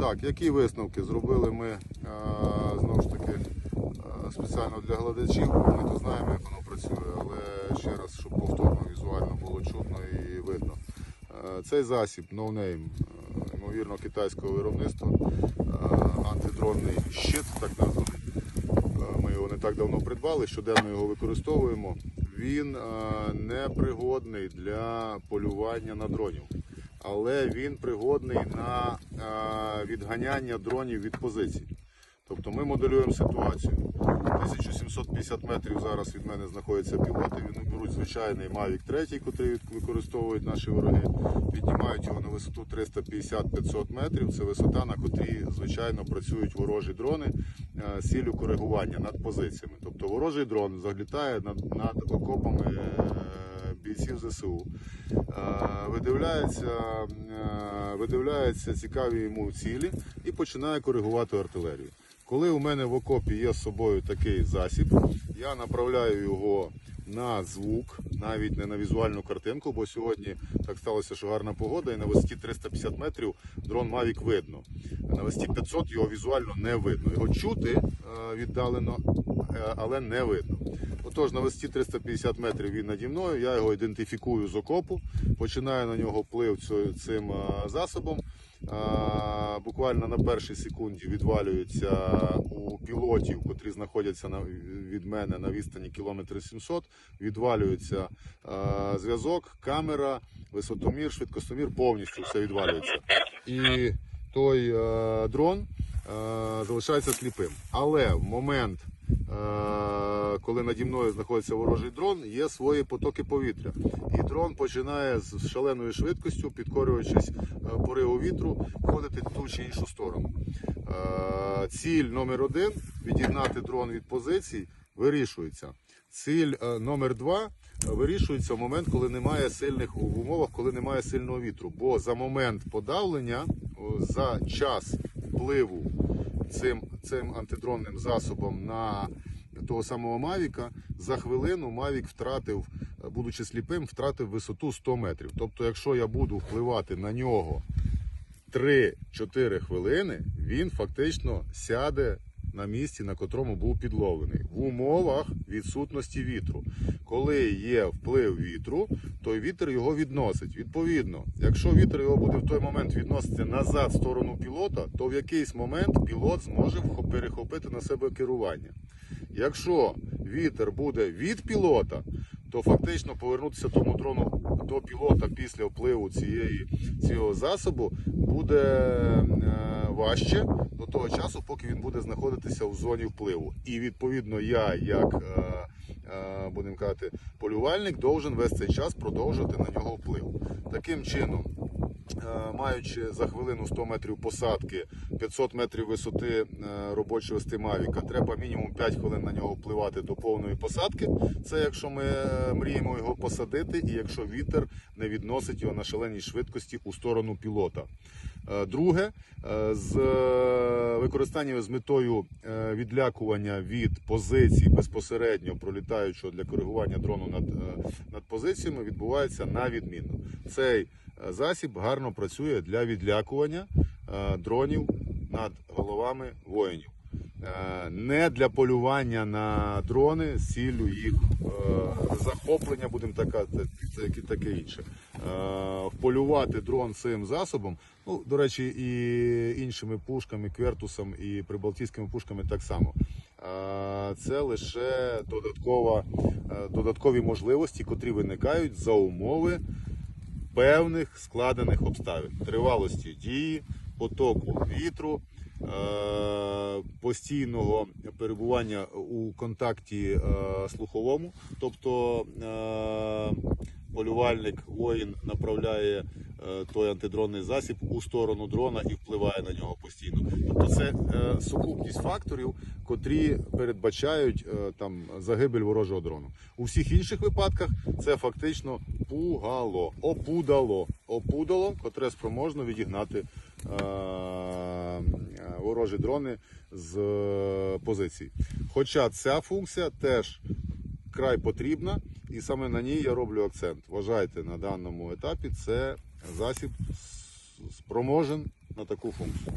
Так, які висновки зробили ми е, знову ж таки е, спеціально для глядачів. Ми то знаємо, як воно працює, але ще раз, щоб повторно візуально було чутно і видно. Е, Цей засіб No ймовірно, китайського виробництва, антидронний щит, так названий. Ми його не так давно придбали, щоденно його використовуємо. Він е, не пригодний для полювання на дронів, але він пригодний на відганяння дронів від позицій. Тобто ми моделюємо ситуацію. 1750 метрів зараз від мене знаходяться пілоти. Вони беруть звичайний Mavic 3, який використовують наші вороги, піднімають його на висоту 350-500 метрів. Це висота, на котрій звичайно працюють ворожі дрони е, з ціллю коригування над позиціями. Тобто ворожий дрон заглітає над, над окопами е, бійців ЗСУ, е, видивляється, е, видивляється цікаві йому цілі і починає коригувати артилерію. Коли у мене в окопі є з собою такий засіб, я направляю його на звук, навіть не на візуальну картинку, бо сьогодні так сталося, що гарна погода, і на висоті 350 метрів дрон Mavic видно. На висоті 500 його візуально не видно. Його чути е, віддалено, е, але не видно. Отож, на висоті 350 метрів він наді мною, я його ідентифікую з окопу, починаю на нього вплив цим засобом. Буквально на першій секунді відвалюється у пілотів, котрі знаходяться від мене на відстані кілометр 700, відвалюється зв'язок, камера, висотомір, швидкостомір, повністю все відвалюється. І той дрон залишається сліпим. Але в момент, коли наді мною знаходиться ворожий дрон, є свої потоки повітря. І дрон починає з шаленою швидкістю, підкорюючись е, пориву вітру, входити в ту чи іншу сторону. Е, Ціль номер один відігнати дрон від позицій вирішується. Ціль е, номер два е, вирішується в момент, коли немає сильних в умовах, коли немає сильного вітру. Бо за момент подавлення, за час впливу цим, цим антидронним засобом на того самого Мавіка, за хвилину Мавік втратив, е, будучи сліпим, втратив висоту 100 метрів. Тобто, якщо я буду впливати на нього 3-4 хвилини, він фактично сяде на місці, на котрому був підловлений, в умовах відсутності вітру. Коли є вплив вітру, то вітер його відносить. Відповідно, якщо вітер його буде в той момент відносити назад в сторону пілота, то в якийсь момент пілот зможе перехопити на себе керування. Якщо вітер буде від пілота, то фактично повернутися тому дрону до пілота після впливу цієї, цього засобу буде е, важче до того часу, поки він буде знаходитися в зоні впливу. І відповідно я, як е, е, будемо казати, полювальник, должен весь цей час продовжувати на нього вплив. Таким чином. Е, Маючи за хвилину 100 метрів посадки, 500 метрів висоти е, робочої вести треба мінімум 5 хвилин на нього впливати до повної посадки. Це якщо ми е, мріємо його посадити, і якщо вітер не відносить його на шаленій швидкості у сторону пілота. Друге, з використанням з метою відлякування від позицій безпосередньо пролітаючого для коригування дрону над, над позиціями відбувається на відмінно. Цей засіб гарно працює для відлякування е, дронів над головами воїнів. Е, Не для полювання на дрони з ціллю їх е, захоплення, будемо так казати, таке інше. Полювати дрон цим засобом, ну, до речі, і іншими пушками, квертусом і прибалтійськими пушками так само. Це лише додаткова, додаткові можливості, котрі виникають за умови певних складених обставин, тривалості дії, потоку вітру, постійного перебування у контакті е, слуховому, тобто е, полювальник воїн направляє е, той антидронний засіб у сторону дрона і впливає на нього постійно. Тобто це е, сукупність факторів, котрі передбачають е, там загибель ворожого дрону. У всіх інших випадках це фактично пугало, опудало, опудало, котре спроможно відігнати е, е, ворожі дрони з е, позицій. Хоча ця функція теж край потрібна, і саме на ній я роблю акцент. Вважайте, на даному етапі це засіб спроможен на таку функцію.